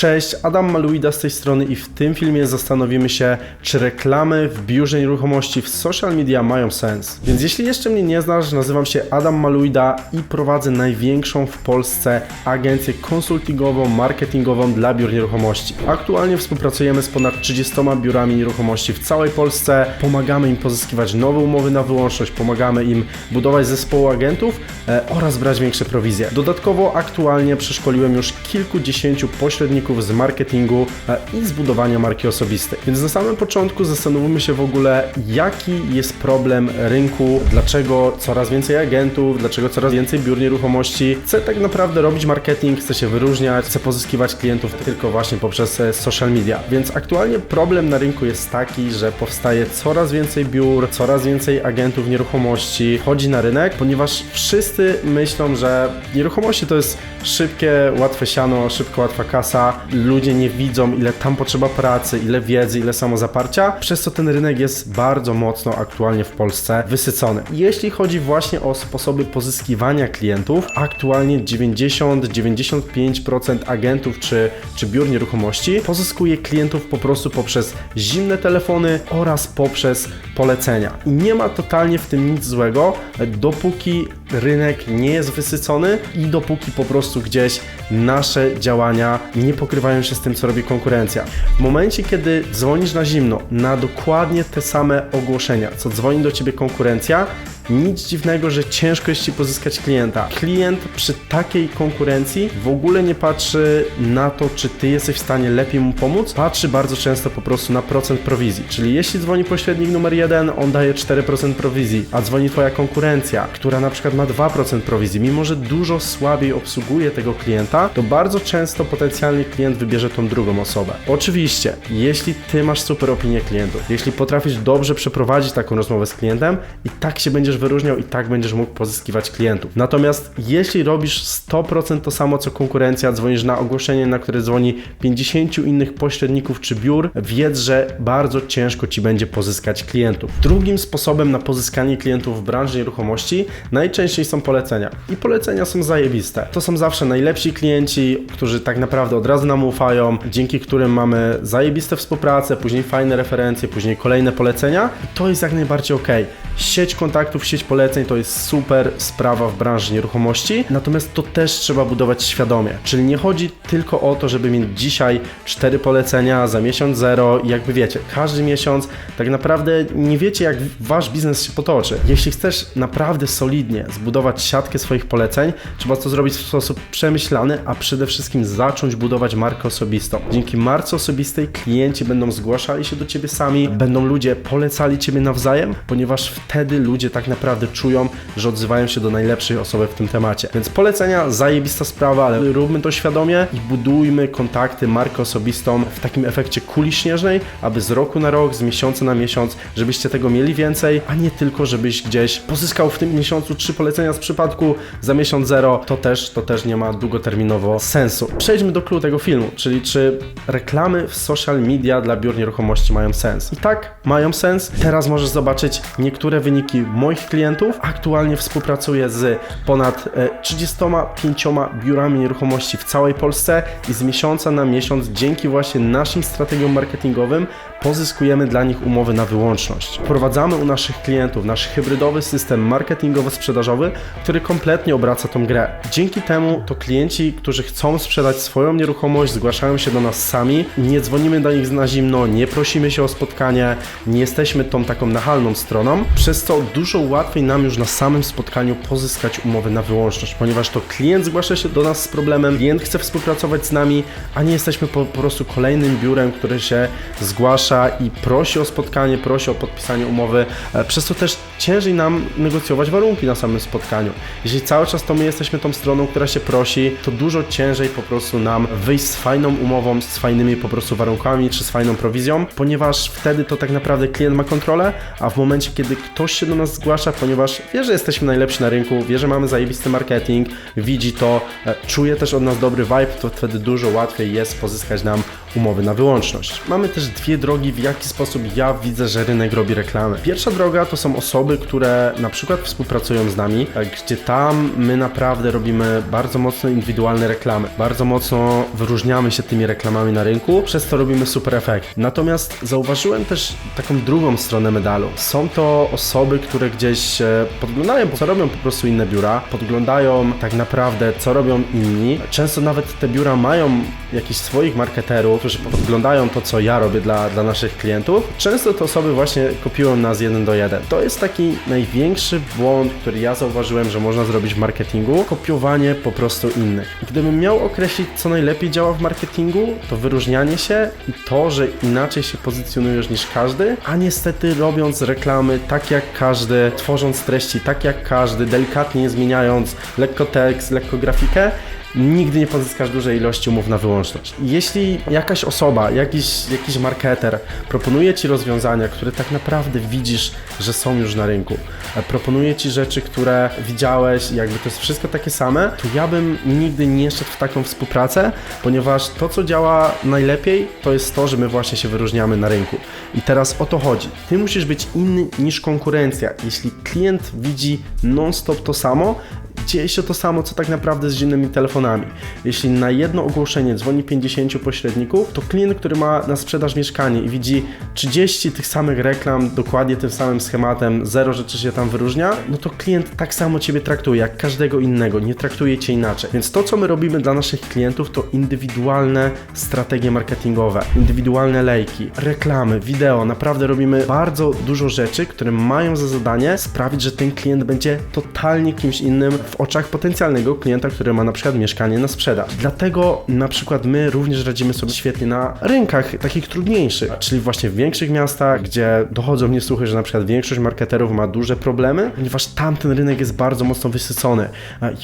Cześć, Adam Maluida z tej strony i w tym filmie zastanowimy się, czy reklamy w biurze nieruchomości w social media mają sens. Więc jeśli jeszcze mnie nie znasz, nazywam się Adam Maluida i prowadzę największą w Polsce agencję konsultingową, marketingową dla biur nieruchomości. Aktualnie współpracujemy z ponad 30 biurami nieruchomości w całej Polsce, pomagamy im pozyskiwać nowe umowy na wyłączność, pomagamy im budować zespoły agentów e, oraz brać większe prowizje. Dodatkowo aktualnie przeszkoliłem już kilkudziesięciu pośredników z marketingu e, i zbudowania marki osobistej. Więc na samym początku zastanowimy się w ogóle, jaki jest problem rynku, dlaczego coraz więcej agentów, dlaczego coraz więcej biur nieruchomości chce tak naprawdę robić marketing, chce się wyróżniać, chce pozyskiwać klientów tylko właśnie poprzez e, social media. Więc aktualnie problem na rynku jest taki, że powstaje coraz więcej biur, coraz więcej agentów nieruchomości wchodzi na rynek, ponieważ wszyscy myślą, że nieruchomości to jest szybkie, łatwe siano, szybko, łatwa kasa, ludzie nie widzą, ile tam potrzeba pracy, ile wiedzy, ile samozaparcia, przez co ten rynek jest bardzo mocno aktualnie w Polsce wysycony. Jeśli chodzi właśnie o sposoby pozyskiwania klientów, aktualnie 90-95% agentów czy, czy biur nieruchomości pozyskuje klientów po prostu poprzez zimne telefony oraz poprzez polecenia. I nie ma totalnie w tym nic złego, dopóki rynek nie jest wysycony i dopóki po prostu gdzieś nasze działania nie pokrywają się z tym, co robi konkurencja. W momencie, kiedy dzwonisz na zimno, na dokładnie te same ogłoszenia, co dzwoni do ciebie konkurencja, nic dziwnego, że ciężko jest ci pozyskać klienta. Klient przy takiej konkurencji w ogóle nie patrzy na to, czy ty jesteś w stanie lepiej mu pomóc, patrzy bardzo często po prostu na procent prowizji. Czyli jeśli dzwoni pośrednik numer jeden, on daje 4% prowizji, a dzwoni twoja konkurencja, która na przykład ma 2% prowizji, mimo że dużo słabiej obsługuje tego klienta, to bardzo często potencjalny klient wybierze tą drugą osobę. Oczywiście, jeśli ty masz super opinię klientów, jeśli potrafisz dobrze przeprowadzić taką rozmowę z klientem i tak się będziesz wyróżniał i tak będziesz mógł pozyskiwać klientów. Natomiast jeśli robisz 100% to samo co konkurencja, dzwonisz na ogłoszenie, na które dzwoni 50 innych pośredników czy biur, wiedz, że bardzo ciężko ci będzie pozyskać klientów. Drugim sposobem na pozyskanie klientów w branży nieruchomości najczęściej są polecenia. I polecenia są zajebiste. To są zawsze najlepsi klienci, którzy tak naprawdę od razu nam ufają, dzięki którym mamy zajebiste współpracę, później fajne referencje, później kolejne polecenia. I to jest jak najbardziej ok. Sieć kontaktów, sieć poleceń to jest super sprawa w branży nieruchomości, natomiast to też trzeba budować świadomie. Czyli nie chodzi tylko o to, żeby mieć dzisiaj cztery polecenia, za miesiąc zero i jakby wiecie, każdy miesiąc tak naprawdę nie wiecie, jak wasz biznes się potoczy. Jeśli chcesz naprawdę solidnie zbudować siatkę swoich poleceń, trzeba to zrobić w sposób przemyślany, a przede wszystkim zacząć budować markę osobistą. Dzięki marce osobistej klienci będą zgłaszali się do ciebie sami, będą ludzie polecali ciebie nawzajem, ponieważ wtedy ludzie tak naprawdę czują, że odzywają się do najlepszej osoby w tym temacie. Więc polecenia, zajebista sprawa, ale róbmy to świadomie i budujmy kontakty, markę osobistą w takim efekcie kuli śnieżnej, aby z roku na rok, z miesiąca na miesiąc, żebyście tego mieli więcej, a nie tylko, żebyś gdzieś pozyskał w tym miesiącu trzy polecenia z przypadku, za miesiąc zero, to też, to też nie ma długoterminowo sensu. Przejdźmy do kluczu tego filmu, czyli czy reklamy w social media dla biur nieruchomości mają sens. I tak, mają sens. Teraz możesz zobaczyć niektóre wyniki moich klientów. Aktualnie współpracuję z ponad e, 35 biurami nieruchomości w całej Polsce i z miesiąca na miesiąc dzięki właśnie naszym strategiom marketingowym pozyskujemy dla nich umowy na wyłączność. Wprowadzamy u naszych klientów nasz hybrydowy system marketingowo-sprzedażowy, który kompletnie obraca tą grę. Dzięki temu to klienci, którzy chcą sprzedać swoją nieruchomość, zgłaszają się do nas sami, nie dzwonimy do nich na zimno, nie prosimy się o spotkanie, nie jesteśmy tą taką nachalną stroną, przez co dużo łatwiej nam już na samym spotkaniu pozyskać umowy na wyłączność, ponieważ to klient zgłasza się do nas z problemem, klient chce współpracować z nami, a nie jesteśmy po, po prostu kolejnym biurem, które się zgłasza i prosi o spotkanie, prosi o podpisanie umowy, e, przez co też ciężej nam negocjować warunki na samym spotkaniu. Jeżeli cały czas to my jesteśmy tą stroną, która się prosi, to dużo ciężej po prostu nam wyjść z fajną umową, z fajnymi po prostu warunkami, czy z fajną prowizją, ponieważ wtedy to tak naprawdę klient ma kontrolę, a w momencie, kiedy ktoś się do nas zgłasza, ponieważ wie, że jesteśmy najlepsi na rynku, wie, że mamy zajebisty marketing, widzi to, e, czuje też od nas dobry vibe, to wtedy dużo łatwiej jest pozyskać nam umowy na wyłączność. Mamy też dwie drogi, w jaki sposób ja widzę, że rynek robi reklamy. Pierwsza droga to są osoby, które na przykład współpracują z nami, e, gdzie tam my naprawdę robimy bardzo mocno indywidualne reklamy. Bardzo mocno wyróżniamy się tymi reklamami na rynku, przez to robimy super efekt. Natomiast zauważyłem też taką drugą stronę medalu. Są to osoby, które gdzieś e, podglądają, co robią po prostu inne biura, podglądają tak naprawdę, co robią inni. Często nawet te biura mają jakichś swoich marketerów, którzy podglądają to, co ja robię dla, dla naszych klientów. Często te osoby właśnie kopiują nas jeden do jeden. To jest taki największy błąd, który ja zauważyłem, że można zrobić w marketingu. Kopiowanie po prostu innych. Gdybym miał określić, co najlepiej działa w marketingu, to wyróżnianie się i to, że inaczej się pozycjonujesz niż każdy, a niestety robiąc reklamy tak jak każdy, tworząc treści tak jak każdy, delikatnie zmieniając lekko tekst, lekko grafikę, nigdy nie pozyskasz dużej ilości umów na wyłączność. Jeśli jakaś osoba, jakiś, jakiś marketer proponuje Ci rozwiązania, które tak naprawdę widzisz, że są już na rynku, e, proponuje Ci rzeczy, które widziałeś, jakby to jest wszystko takie same, to ja bym nigdy nie szedł w taką współpracę, ponieważ to, co działa najlepiej, to jest to, że my właśnie się wyróżniamy na rynku. I teraz o to chodzi. Ty musisz być inny niż konkurencja. Jeśli klient widzi non-stop to samo, dzieje się to samo, co tak naprawdę z zimnymi telefonami. Jeśli na jedno ogłoszenie dzwoni 50 pośredników, to klient, który ma na sprzedaż mieszkanie i widzi 30 tych samych reklam, dokładnie tym samym schematem, zero rzeczy się tam wyróżnia, no to klient tak samo Ciebie traktuje, jak każdego innego, nie traktuje Cię inaczej. Więc to, co my robimy dla naszych klientów, to indywidualne strategie marketingowe, indywidualne lejki, reklamy, wideo, naprawdę robimy bardzo dużo rzeczy, które mają za zadanie sprawić, że ten klient będzie totalnie kimś innym w oczach potencjalnego klienta, który ma na przykład mieszkanie na sprzedaż. Dlatego na przykład my również radzimy sobie świetnie na rynkach takich trudniejszych, czyli właśnie w większych miastach, gdzie dochodzą mnie słuchy, że na przykład większość marketerów ma duże problemy, ponieważ tamten rynek jest bardzo mocno wysycony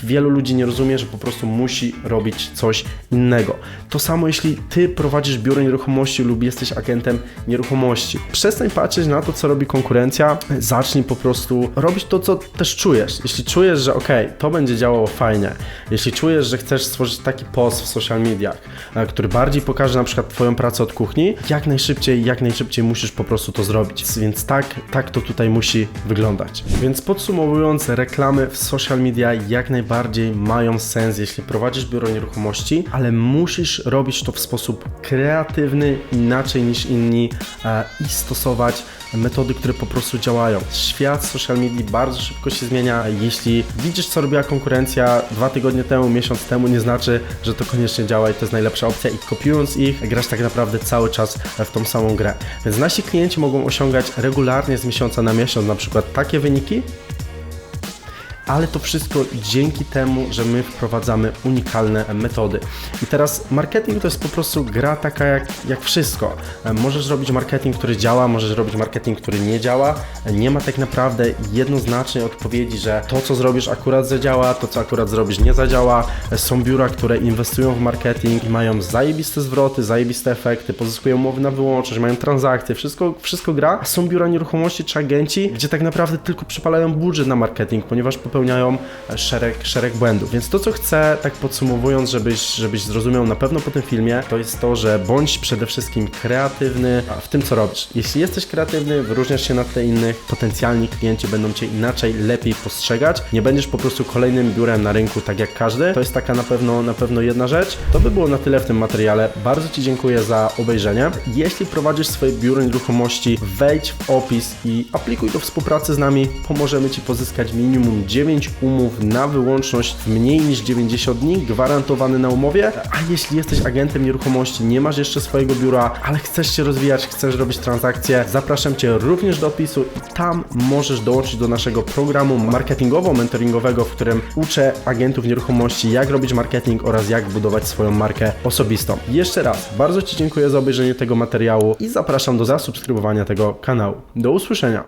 wielu ludzi nie rozumie, że po prostu musi robić coś innego. To samo jeśli ty prowadzisz biuro nieruchomości lub jesteś agentem nieruchomości. Przestań patrzeć na to, co robi konkurencja, zacznij po prostu robić to, co też czujesz. Jeśli czujesz, że ok, to będzie działało fajnie, jeśli czujesz, że chcesz stworzyć taki post w social mediach, e, który bardziej pokaże na przykład Twoją pracę od kuchni, jak najszybciej, jak najszybciej musisz po prostu to zrobić. Więc tak, tak to tutaj musi wyglądać. Więc podsumowując, reklamy w social media jak najbardziej mają sens, jeśli prowadzisz biuro nieruchomości, ale musisz robić to w sposób kreatywny, inaczej niż inni e, i stosować metody, które po prostu działają. Świat social media bardzo szybko się zmienia. Jeśli widzisz, co robiła konkurencja dwa tygodnie temu, miesiąc temu, nie znaczy, że to koniecznie działa i to jest najlepsza opcja. I kopiując ich, grasz tak naprawdę cały czas w tą samą grę. Więc nasi klienci mogą osiągać regularnie z miesiąca na miesiąc na przykład takie wyniki, ale to wszystko dzięki temu, że my wprowadzamy unikalne metody. I teraz marketing to jest po prostu gra taka jak, jak wszystko. E, Możesz robić marketing, który działa, możesz robić marketing, który nie działa. E, Nie ma tak naprawdę jednoznacznej odpowiedzi, że to, co zrobisz akurat zadziała, to, co akurat zrobisz nie zadziała. E, Są biura, które inwestują w marketing i mają zajebiste zwroty, zajebiste efekty, pozyskują umowy na wyłączność, mają transakcje, wszystko, wszystko gra. Są biura nieruchomości czy agenci, gdzie tak naprawdę tylko przypalają budżet na marketing, ponieważ popełniają szereg, szereg błędów. Więc to, co chcę, tak podsumowując, żebyś, żebyś zrozumiał na pewno po tym filmie, to jest to, że bądź przede wszystkim kreatywny w tym, co robisz. Jeśli jesteś kreatywny, wyróżniasz się na tle innych, potencjalni klienci będą cię inaczej, lepiej postrzegać. Nie będziesz po prostu kolejnym biurem na rynku, tak jak każdy. To jest taka na pewno, na pewno jedna rzecz. To by było na tyle w tym materiale. Bardzo Ci dziękuję za obejrzenie. Jeśli prowadzisz swoje biuro nieruchomości, wejdź w opis i aplikuj do współpracy z nami. Pomożemy Ci pozyskać minimum 9 umów na wyłączność mniej niż 90 dni, gwarantowany na umowie. A jeśli jesteś agentem nieruchomości, nie masz jeszcze swojego biura, ale chcesz się rozwijać, chcesz robić transakcje, zapraszam Cię również do opisu i tam możesz dołączyć do naszego programu marketingowo-mentoringowego, w którym uczę agentów nieruchomości, jak robić marketing oraz jak budować swoją markę osobistą. Jeszcze raz, bardzo Ci dziękuję za obejrzenie tego materiału i zapraszam do zasubskrybowania tego kanału. Do usłyszenia!